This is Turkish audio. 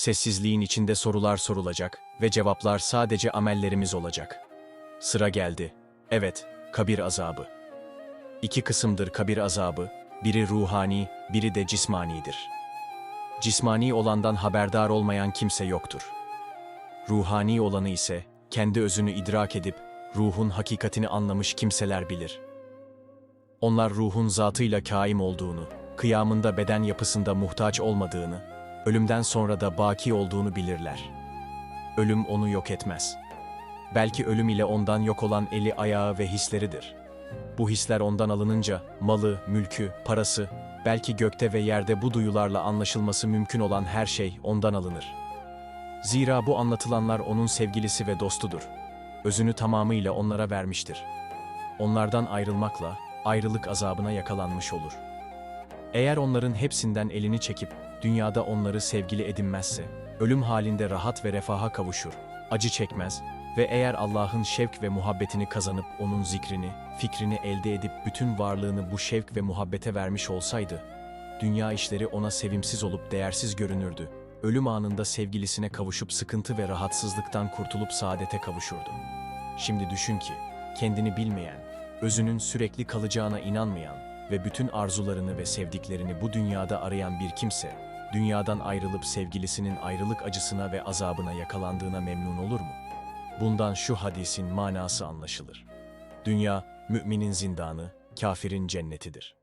Sessizliğin içinde sorular sorulacak ve cevaplar sadece amellerimiz olacak. Sıra geldi. Evet, kabir azabı. İki kısımdır kabir azabı, biri ruhani, biri de cismanidir. Cismani olandan haberdar olmayan kimse yoktur. Ruhani olanı ise kendi özünü idrak edip ruhun hakikatini anlamış kimseler bilir. Onlar ruhun zatıyla kaim olduğunu, kıyamında beden yapısında muhtaç olmadığını, ölümden sonra da baki olduğunu bilirler. Ölüm onu yok etmez. Belki ölüm ile ondan yok olan eli ayağı ve hisleridir. Bu hisler ondan alınınca malı, mülkü, parası, belki gökte ve yerde bu duyularla anlaşılması mümkün olan her şey ondan alınır. Zira bu anlatılanlar onun sevgilisi ve dostudur. Özünü tamamıyla onlara vermiştir. Onlardan ayrılmakla ayrılık azabına yakalanmış olur. Eğer onların hepsinden elini çekip dünyada onları sevgili edinmezse, ölüm halinde rahat ve refaha kavuşur, acı çekmez ve eğer Allah'ın şevk ve muhabbetini kazanıp onun zikrini, fikrini elde edip bütün varlığını bu şevk ve muhabbete vermiş olsaydı, dünya işleri ona sevimsiz olup değersiz görünürdü. Ölüm anında sevgilisine kavuşup sıkıntı ve rahatsızlıktan kurtulup saadete kavuşurdu. Şimdi düşün ki, kendini bilmeyen, özünün sürekli kalacağına inanmayan ve bütün arzularını ve sevdiklerini bu dünyada arayan bir kimse, dünyadan ayrılıp sevgilisinin ayrılık acısına ve azabına yakalandığına memnun olur mu? Bundan şu hadisin manası anlaşılır. Dünya, müminin zindanı, kafirin cennetidir.